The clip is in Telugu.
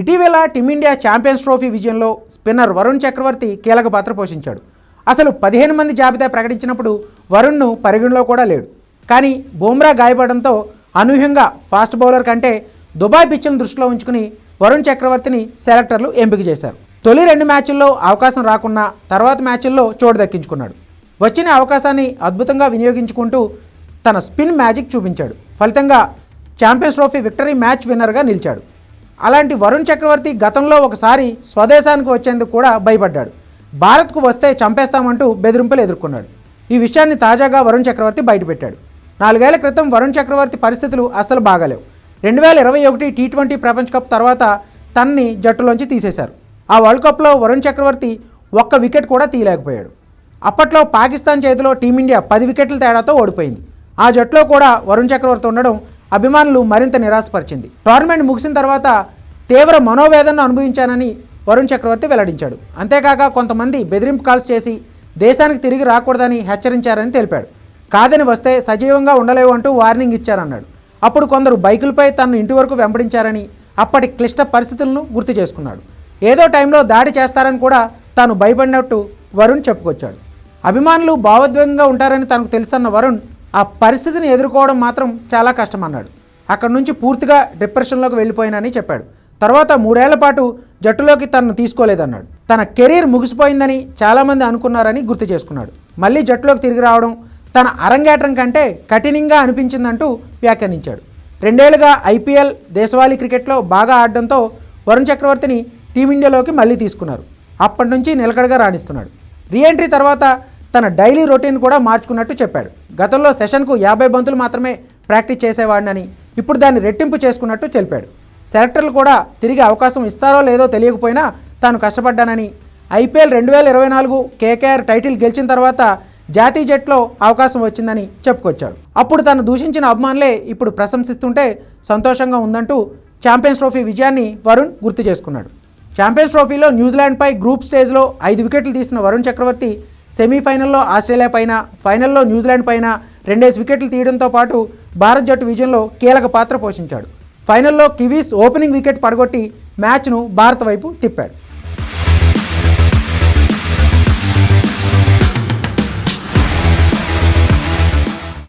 ఇటీవల టీమిండియా ఛాంపియన్స్ ట్రోఫీ విజయంలో స్పిన్నర్ వరుణ్ చక్రవర్తి కీలక పాత్ర పోషించాడు. అసలు పదిహేను మంది జాబితా ప్రకటించినప్పుడు వరుణ్ను పరిగణలో కూడా లేడు. కానీ బూమ్రా గాయపడంతో అనూహ్యంగా ఫాస్ట్ బౌలర్ కంటే దుబాయ్ పిచ్ను దృష్టిలో ఉంచుకుని వరుణ్ చక్రవర్తిని సెలెక్టర్లు ఎంపిక చేశారు. తొలి రెండు మ్యాచ్ల్లో అవకాశం రాకున్నా తర్వాత మ్యాచ్ల్లో చోటు దక్కించుకున్నాడు. వచ్చిన అవకాశాన్ని అద్భుతంగా వినియోగించుకుంటూ తన స్పిన్ మ్యాజిక్ చూపించాడు. ఫలితంగా ఛాంపియన్స్ ట్రోఫీ విక్టరీ మ్యాచ్ విన్నర్గా నిలిచాడు. అలాంటి వరుణ్ చక్రవర్తి గతంలో ఒకసారి స్వదేశానికి వచ్చేందుకు కూడా భయపడ్డాడు. భారత్కు వస్తే చంపేస్తామంటూ బెదిరింపులు ఎదుర్కొన్నాడు. ఈ విషయాన్ని తాజాగా వరుణ్ చక్రవర్తి బయటపెట్టాడు. నాలుగేళ్ళ క్రితం వరుణ్ చక్రవర్తి పరిస్థితులు అస్సలు బాగాలేవు. రెండు వేల ఇరవై ఒకటి టీ ట్వంటీ ప్రపంచ కప్ తర్వాత తన్ని జట్టులోంచి తీసేశారు. ఆ వరల్డ్ కప్లో వరుణ్ చక్రవర్తి ఒక్క వికెట్ కూడా తీయలేకపోయాడు. అప్పట్లో పాకిస్తాన్ చేతిలో టీమిండియా పది వికెట్ల తేడాతో ఓడిపోయింది. ఆ జట్టులో కూడా వరుణ్ చక్రవర్తి ఉండడం అభిమానులు మరింత నిరాశపరిచింది. టోర్నమెంట్ ముగిసిన తర్వాత తీవ్ర మనోవేదనను అనుభవించానని వరుణ్ చక్రవర్తి వెల్లడించాడు. అంతేకాక కొంతమంది బెదిరింపు కాల్స్ చేసి దేశానికి తిరిగి రాకూడదని హెచ్చరించారని తెలిపాడు. కాదని వస్తే సజీవంగా ఉండలేవు అంటూ వార్నింగ్ ఇచ్చారన్నాడు. అప్పుడు కొందరు బైకులపై తనను ఇంటి వరకు వెంబడించారని అప్పటి క్లిష్ట పరిస్థితులను గుర్తు చేసుకున్నాడు. ఏదో టైంలో దాడి చేస్తారని కూడా తాను భయపడినట్టు వరుణ్ చెప్పుకొచ్చాడు. అభిమానులు భావోద్వేగంగా ఉంటారని తనకు తెలుసన్న వరుణ్ ఆ పరిస్థితిని ఎదుర్కోవడం మాత్రం చాలా కష్టమన్నాడు. అక్కడి నుంచి పూర్తిగా డిప్రెషన్లోకి వెళ్ళిపోయినని చెప్పాడు. తర్వాత మూడేళ్ళ పాటు జట్టులోకి తనను తీసుకోలేదన్నాడు. తన కెరీర్ ముగిసిపోయిందని చాలామంది అనుకున్నారని గుర్తు చేసుకున్నాడు. మళ్ళీ జట్టులోకి తిరిగి రావడం తన అరంగేట్రం కంటే కఠినంగా అనిపించిందంటూ వ్యాఖ్యానించాడు. రెండేళ్ళుగా ఐపీఎల్ దేశవాళీ క్రికెట్లో బాగా ఆడడంతో వరుణ్ చక్రవర్తిని టీమిండియాలోకి మళ్ళీ తీసుకున్నారు. అప్పటి నుంచి నిలకడగా రాణిస్తున్నాడు. రీఎంట్రీ తర్వాత తన డైలీ రొటీన్ కూడా మార్చుకున్నట్టు చెప్పాడు. గతంలో సెషన్కు యాభై బంతులు మాత్రమే ప్రాక్టీస్ చేసేవాడినని ఇప్పుడు దాన్ని రెట్టింపు చేసుకున్నట్టు తెలిపాడు. సెలెక్టర్లు కూడా తిరిగి అవకాశం ఇస్తారో లేదో తెలియకపోయినా తాను కష్టపడ్డానని ఐపీఎల్ రెండు వేల ఇరవై నాలుగు కేకేఆర్ టైటిల్ గెలిచిన తర్వాత జాతీయ జట్లో అవకాశం వచ్చిందని చెప్పుకొచ్చాడు. అప్పుడు తను దూషించిన అభిమానులే ఇప్పుడు ప్రశంసిస్తుంటే సంతోషంగా ఉందంటూ ఛాంపియన్స్ ట్రోఫీ విజయాన్ని వరుణ్ గుర్తు చేసుకున్నాడు. ఛాంపియన్స్ ట్రోఫీలో న్యూజిలాండ్పై గ్రూప్ స్టేజ్లో ఐదు వికెట్లు తీసిన వరుణ్ చక్రవర్తి సెమీఫైనల్లో ఆస్ట్రేలియా పైన ఫైనల్లో న్యూజిలాండ్ పైన రెండేసి వికెట్లు తీయడంతో పాటు భారత్ జట్టు విజయంలో కీలక పాత్ర పోషించాడు. ఫైనల్లో కివీస్ ఓపెనింగ్ వికెట్ పడగొట్టి మ్యాచ్ను భారత్ వైపు తిప్పాడు.